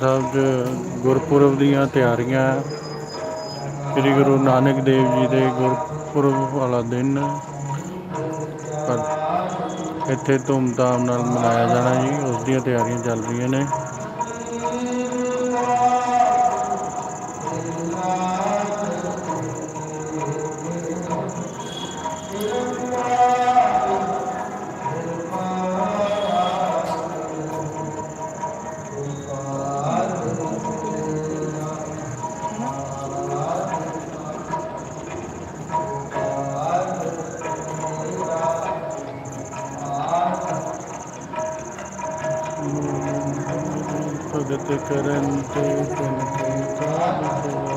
ਸਾਹਿਬ ਗੁਰਪੁਰਬ ਦੀਆਂ ਤਿਆਰੀਆਂ। ਸ੍ਰੀ ਗੁਰੂ ਨਾਨਕ ਦੇਵ ਜੀ ਦੇ ਗੁਰਪੁਰਬ ਵਾਲਾ ਦਿਨ। ਪਰ ਇੱਥੇ ਧੂਮਧਾਮ ਨਾਲ ਮਨਾਇਆ ਜਾਣਾ ਜੀ, ਉਸ ਦੀਆਂ ਤਿਆਰੀਆਂ ਚੱਲ ਰਹੀਆਂ ਨੇ। ਭਗਤ ਕਰਨ ਤੇ ਤਨ ਤੇ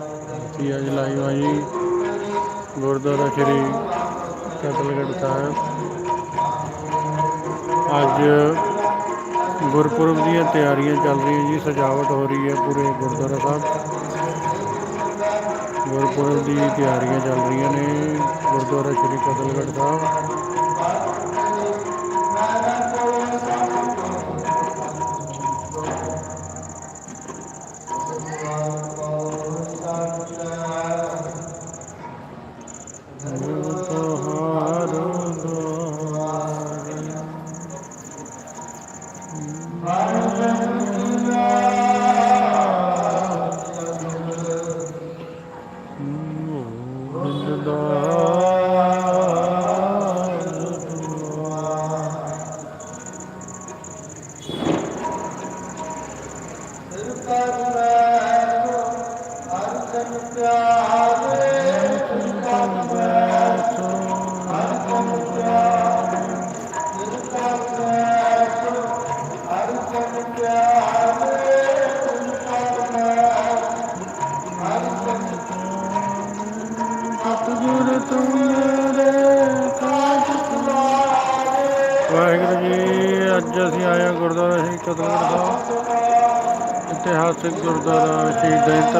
ਜੀ, ਅੱਜ ਲਾਈਵ ਆ ਜੀ। ਗੁਰਦੁਆਰਾ ਸ਼੍ਰੀ ਕਤਲਗੜ੍ਹ ਸਾਹਿਬ। ਅੱਜ ਗੁਰਪੁਰਬ ਦੀਆਂ ਤਿਆਰੀਆਂ ਚੱਲ ਰਹੀਆਂ ਜੀ, ਸਜਾਵਟ ਹੋ ਰਹੀ ਹੈ ਪੂਰੇ ਗੁਰਦੁਆਰਾ ਸਾਹਿਬ। ਗੁਰਪੁਰਬ ਦੀ ਤਿਆਰੀਆਂ ਚੱਲ ਰਹੀਆਂ ਨੇ ਗੁਰਦੁਆਰਾ ਸ਼੍ਰੀ ਕਤਲਗੜ੍ਹ ਸਾਹਿਬ।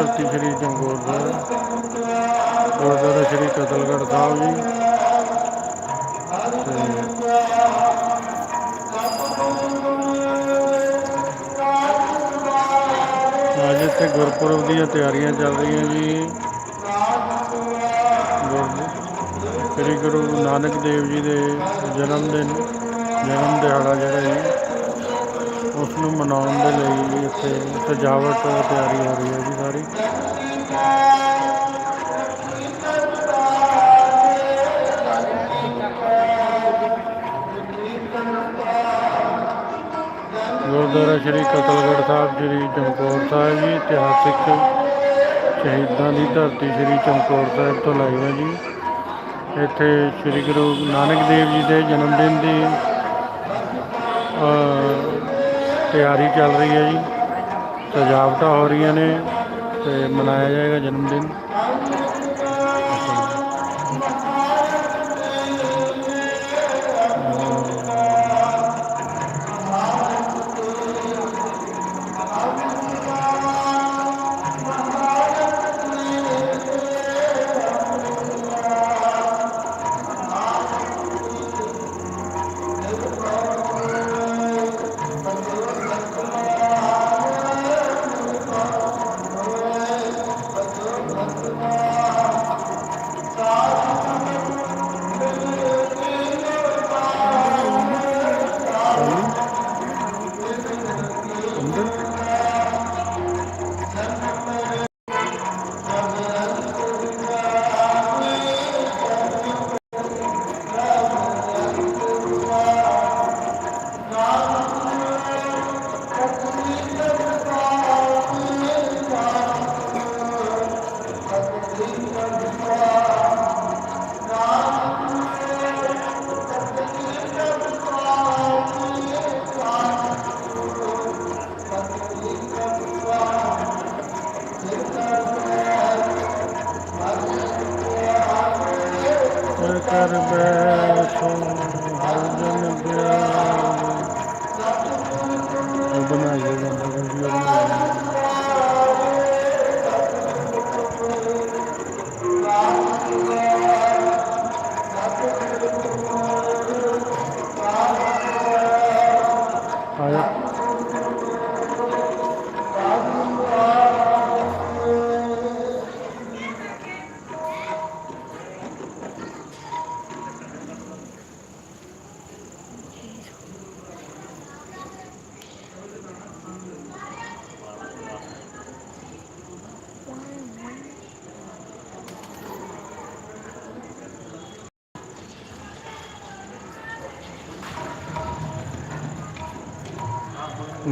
ਧਰਤੀ ਸ਼੍ਰੀ ਚਮਕੌਰ ਸਾਹਿਬ, ਗੁਰਦੁਆਰਾ ਸ਼੍ਰੀ ਕਤਲਗੜ੍ਹ ਸਾਹਿਬ ਜੀ। ਅੱਜ ਇੱਥੇ ਗੁਰਪੁਰਬ ਦੀਆਂ ਤਿਆਰੀਆਂ ਚੱਲ ਰਹੀਆਂ ਜੀ। ਸ੍ਰੀ ਗੁਰੂ ਨਾਨਕ ਦੇਵ ਜੀ ਦੇ ਜਨਮ ਦਿਨ ਜਨਮ ਦਿਹਾੜਾ ਜਿਹੜਾ ਜੀ। ਉਸ ਨੂੰ ਮਨਾਉਣ ਦੇ ਲਈ ਇੱਥੇ ਸਜਾਵਟ ਤਿਆਰੀ ਹੋ ਰਹੀ ਹੈ ਜੀ ਸਾਰੀ। ਗੁਰਦੁਆਰਾ ਸ਼੍ਰੀ ਕਤਲਗੜ੍ਹ ਸਾਹਿਬ, ਸ਼੍ਰੀ ਚਮਕੌਰ ਸਾਹਿਬ ਜੀ, ਇਤਿਹਾਸਿਕ ਸ਼ਹੀਦਾਂ ਦੀ ਧਰਤੀ ਸ਼੍ਰੀ ਚਮਕੌਰ ਸਾਹਿਬ ਤੋਂ ਲਾਈ ਹੈ ਜੀ। ਇੱਥੇ ਸ਼੍ਰੀ ਗੁਰੂ ਨਾਨਕ ਦੇਵ ਜੀ ਦੇ ਜਨਮ ਦਿਨ ਦੀ ਤਿਆਰੀ ਚੱਲ ਰਹੀ ਹੈ ਜੀ। ਸਜਾਵਟਾਂ ਹੋ ਰਹੀਆਂ ਨੇ ਤੇ ਮਨਾਇਆ ਜਾਏਗਾ ਜਨਮ ਦਿਨ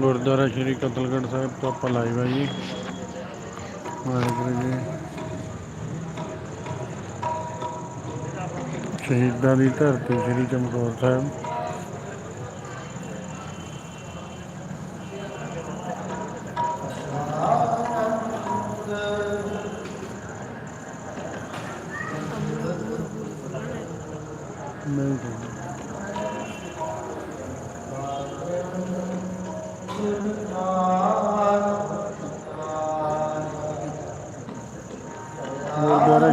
ਗੁਰਦੁਆਰਾ ਸ਼੍ਰੀ ਕਤਲਗੜ੍ਹ ਸਾਹਿਬ ਤੋਂ ਆਪਾਂ ਲਾਈਵ ਆ ਜੀ। ਵਾਹਿਗੁਰੂ ਜੀ। ਸ਼ਹੀਦਾਂ ਦੀ ਧਰਤੀ ਸ਼੍ਰੀ ਚਮਕੌਰ ਸਾਹਿਬ।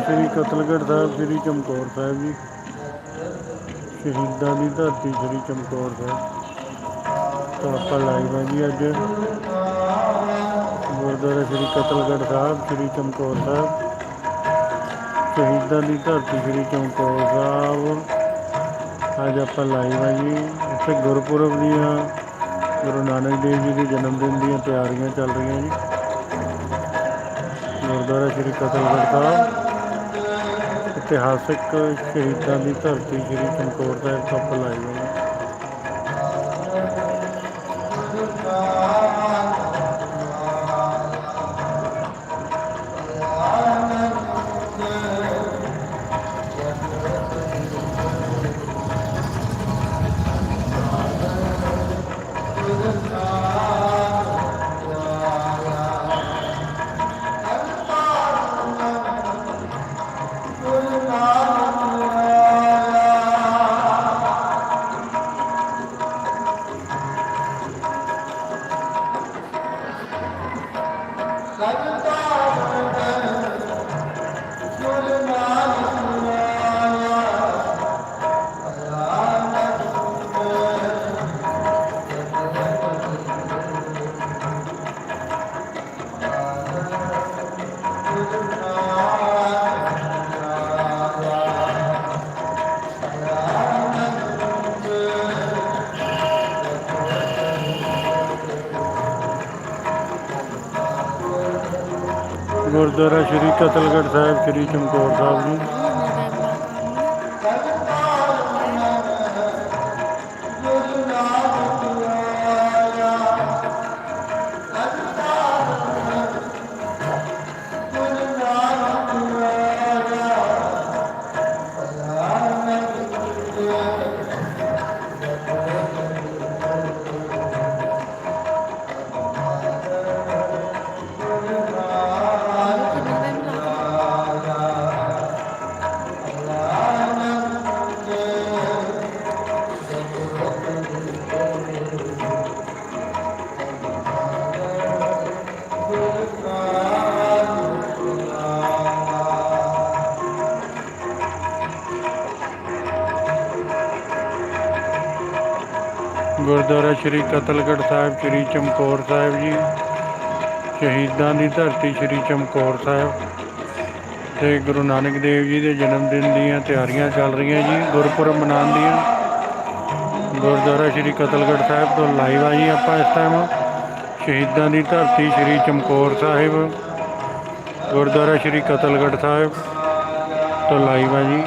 ਸ਼੍ਰੀ ਕਤਲਗੜ੍ਹ ਸਾਹਿਬ, ਸ਼੍ਰੀ ਚਮਕੌਰ ਸਾਹਿਬ ਜੀ। ਸ਼ਹੀਦਾਂ ਦੀ ਧਰਤੀ ਸ਼੍ਰੀ ਚਮਕੌਰ ਸਾਹਿਬ। ਤਾਂ ਆਪਾਂ ਲਾਈਵ ਆ ਜੀ ਅੱਜ। ਗੁਰਦੁਆਰਾ ਸ਼੍ਰੀ ਕਤਲਗੜ੍ਹ ਸਾਹਿਬ, ਸ਼੍ਰੀ ਚਮਕੌਰ ਸਾਹਿਬ। ਸ਼ਹੀਦਾਂ ਦੀ ਧਰਤੀ ਸ਼੍ਰੀ ਚਮਕੌਰ ਸਾਹਿਬ। ਅੱਜ ਆਪਾਂ ਲਾਈਵ ਆ ਜੀ। ਇੱਥੇ ਗੁਰਪੁਰਬ ਦੀਆਂ, ਗੁਰੂ ਨਾਨਕ ਦੇਵ ਜੀ ਦੇ ਜਨਮ ਦਿਨ ਦੀਆਂ ਤਿਆਰੀਆਂ ਚੱਲ ਰਹੀਆਂ ਜੀ। ਗੁਰਦੁਆਰਾ ਸ਼੍ਰੀ ਕਤਲਗੜ੍ਹ ਸਾਹਿਬ। ਇਤਿਹਾਸਕ ਸ਼ਹੀਦਾਂ ਦੀ ਧਰਤੀ ਸ਼੍ਰੀ ਚਮਕੌਰ ਸਾਹਿਬ ਤੋਂ ਆਪਾਂ ਗੁਰਦੁਆਰਾ ਸ਼੍ਰੀ ਕਤਲਗੜ੍ਹ ਸਾਹਿਬ ਸ਼੍ਰੀ ਚਮਕੌਰ ਸਾਹਿਬ ਜੀ। ਗੁਰਦੁਆਰਾ ਸ਼੍ਰੀ ਕਤਲਗੜ੍ਹ ਸਾਹਿਬ, ਸ਼੍ਰੀ ਚਮਕੌਰ ਸਾਹਿਬ ਜੀ। ਸ਼ਹੀਦਾਂ ਦੀ ਧਰਤੀ ਸ਼੍ਰੀ ਚਮਕੌਰ ਸਾਹਿਬ। ਤੇ ਗੁਰੂ ਨਾਨਕ ਦੇਵ ਜੀ ਦੇ ਜਨਮ ਦਿਨ ਦੀਆਂ ਤਿਆਰੀਆਂ ਚੱਲ ਰਹੀਆਂ ਜੀ, ਗੁਰਪੁਰਬ ਮਨਾਉਣ ਦੀਆਂ ਗੁਰਦੁਆਰਾ ਸ਼੍ਰੀ ਕਤਲਗੜ੍ਹ ਸਾਹਿਬ ਤੋਂ ਲਾਈਵ ਆ ਜੀ ਆਪਾਂ ਇਸ ਟਾਈਮ ਸ਼ਹੀਦਾਂ ਦੀ ਧਰਤੀ ਸ਼੍ਰੀ ਚਮਕੌਰ ਸਾਹਿਬ। ਗੁਰਦੁਆਰਾ ਸ਼੍ਰੀ ਕਤਲਗੜ੍ਹ ਸਾਹਿਬ ਤੋਂ ਲਾਈਵ ਆ ਜੀ।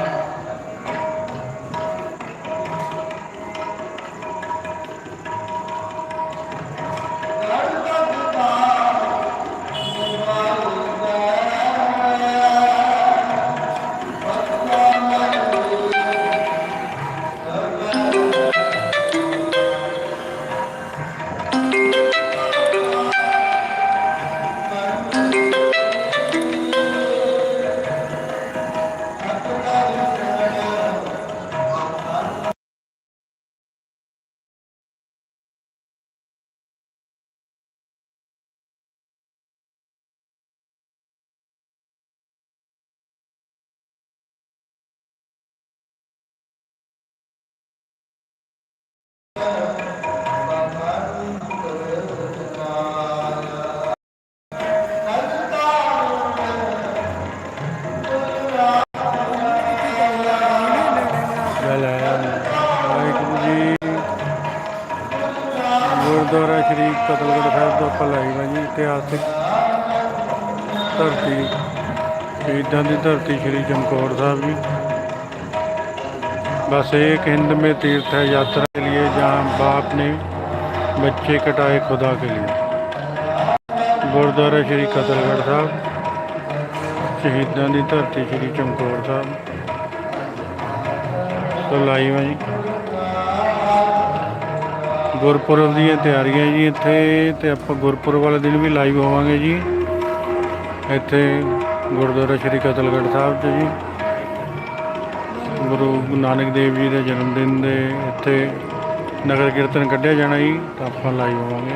ਗੁਰਦੁਆਰਾ ਸ਼੍ਰੀ ਕਤਲਗੜ ਸਾਹਿਬ ਦਾ ਭਲਾਈ ਵਾਜੀ ਇਤਿਹਾਸਿਕ ਧਰਤੀ ਦੀ ਧਰਤੀ ਸ਼੍ਰੀ ਚਮਕੌਰ ਸਾਹਿਬ ਜੀ। ਬਸ ਇੱਕ ਹਿੰਦ ਮੇ ਤੀਰਥ ਯਾਤਰਾ जहाँ बाप ने बच्चे कटाए खुदा के लिए गुरुद्वारा श्री कतलगढ़ साहब शहीदां ਦੀ ਧਰਤੀ ਸ਼੍ਰੀ ਚਮਕੌਰ ਸਾਹਿਬ ਤੋਂ ਲਾਈਵ ਹੈ ਜੀ ਗੁਰਪੁਰਬ ਦੀਆਂ ਤਿਆਰੀਆਂ ਜੀ ਇੱਥੇ ਤੇ ਆਪਾਂ ਗੁਰਪੁਰਬ ਵਾਲੇ ਦਿਨ ਵੀ ਲਾਈਵ ਹੋਵਾਂਗੇ ਜੀ ਇੱਥੇ ਗੁਰਦੁਆਰਾ ਸ਼੍ਰੀ ਕਤਲਗੜ੍ਹ ਸਾਹਿਬ 'ਚ ਜੀ ਗੁਰੂ ਨਾਨਕ ਦੇਵ ਜੀ ਦੇ ਜਨਮ ਦਿਨ ਦੇ ਇੱਥੇ ਨਗਰ ਕੀਰਤਨ ਕੱਢਿਆ ਜਾਣਾ ਜੀ, ਤਾਂ ਆਪਾਂ ਲਾਈਵ ਹੋਵਾਂਗੇ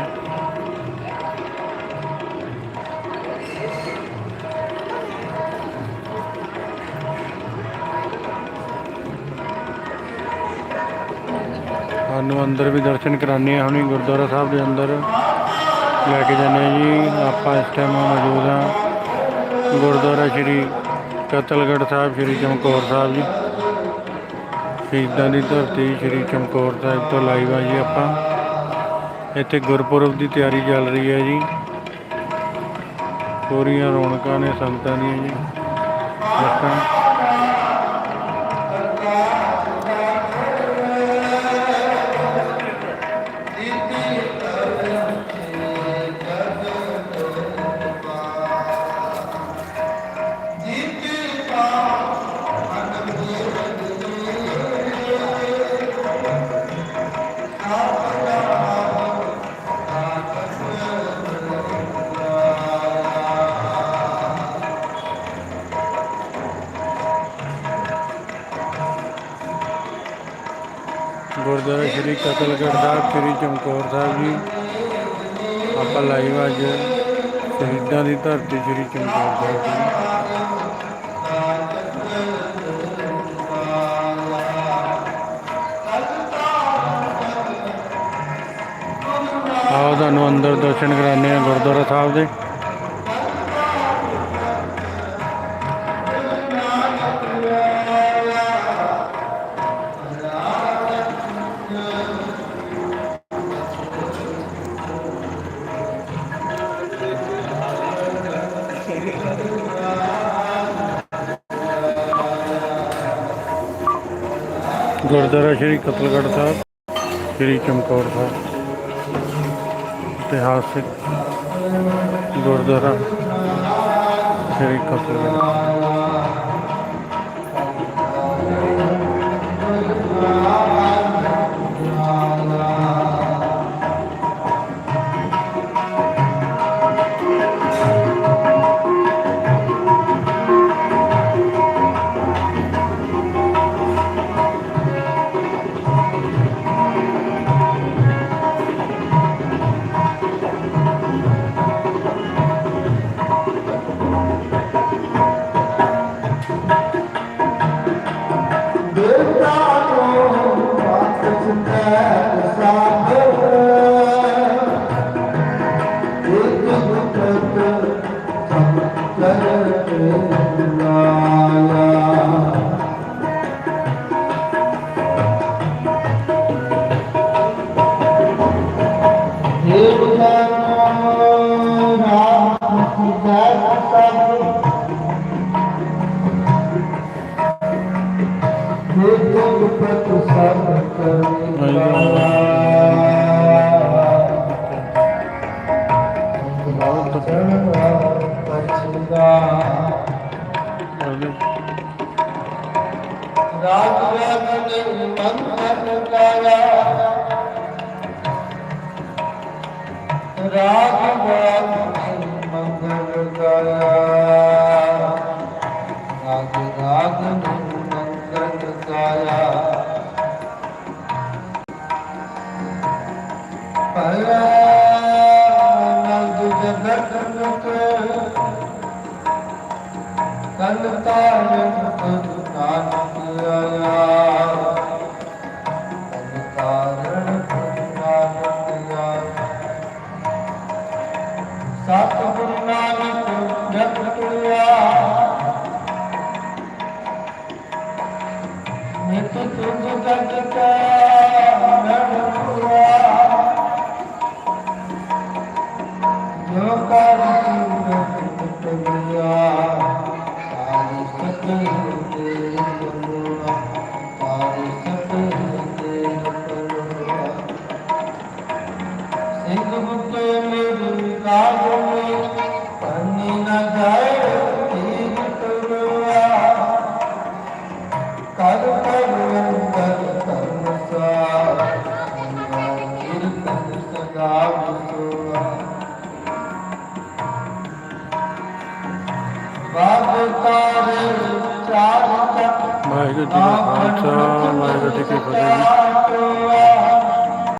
ਸਾਨੂੰ ਅੰਦਰ ਵੀ ਦਰਸ਼ਨ ਕਰਾਣੇ ਆ ਹੁਣੀ ਗੁਰਦੁਆਰਾ ਸਾਹਿਬ ਦੇ ਅੰਦਰ ਲੈ ਕੇ ਜਾਂਦੇ ਹਾਂ ਜੀ। ਆਪਾਂ ਇਸ ਟਾਈਮ ਮੌਜੂਦ ਹਾਂ। ਗੁਰਦੁਆਰਾ ਸ਼੍ਰੀ ਕਤਲਗੜ੍ਹ ਸਾਹਿਬ, ਸ਼੍ਰੀ ਚਮਕੌਰ ਸਾਹਿਬ ਜੀ। ਸ਼ਹੀਦਾਂ ਦੀ ਧਰਤੀ ਸ਼੍ਰੀ ਚਮਕੌਰ ਸਾਹਿਬ ਤੋਂ ਲਾਈਵ ਆ ਜੀ ਆਪਾਂ। ਇੱਥੇ ਗੁਰਪੁਰਬ ਦੀ ਤਿਆਰੀ ਚੱਲ ਰਹੀ ਹੈ ਜੀ। ਪੂਰੀਆਂ ਰੌਣਕਾਂ ਨੇ ਸੰਤਾਂ ਦੀਆਂ ਜੀ। ਇਸ ਚਮਕੌਰ ਸਾਹਿਬ ਜੀ, ਆਪਾਂ ਲਾਈਵ ਅੱਜ ਸ਼ਹੀਦਾਂ ਦੀ ਧਰਤੀ ਸ਼੍ਰੀ ਚਮਕੌਰ ਸਾਹਿਬ ਜੀ। ਆਓ ਤੁਹਾਨੂੰ ਅੰਦਰ ਦਰਸ਼ਨ ਕਰਾਉਂਦੇ ਆ ਗੁਰਦੁਆਰਾ ਸਾਹਿਬ ਦੇ। ਗੁਰਦੁਆਰਾ ਸ਼੍ਰੀ ਕਤਲਗੜ੍ਹ ਸਾਹਿਬ ਸ਼੍ਰੀ ਚਮਕੌਰ ਸਾਹਿਬ। ਇਤਿਹਾਸਿਕ ਗੁਰਦੁਆਰਾ ਸ਼੍ਰੀ ਕਤਲਗੜ੍ਹ ਕਲ ਤਾਰਨ ਤਨ ਨਾਨਕ oh ਸਿੰਘ ਬੁੱਤੇ ਮੇਰੀ ਕਾਜ ਮੇ ਪੰਨੀ ਨ ਜਾਏ ਤੀਰ ਤੁਰਿਆ ਕਰ ਕਰ ਅੰਦਰ ਧਰਮ ਸਾਰ ਕੀਰਤਨ ਸਦਾ ਵਿਸੋਆ ਬਾਗ ਤਾਰੇ ਚਾਰ ਤਕ ਵਾਹਿਗੁਰੂ ਜੀ ਕਾ ਖਾਲਸਾ, ਵਾਹਿਗੁਰੂ ਜੀ ਕੀ ਫਤਿਹ ਜੀ।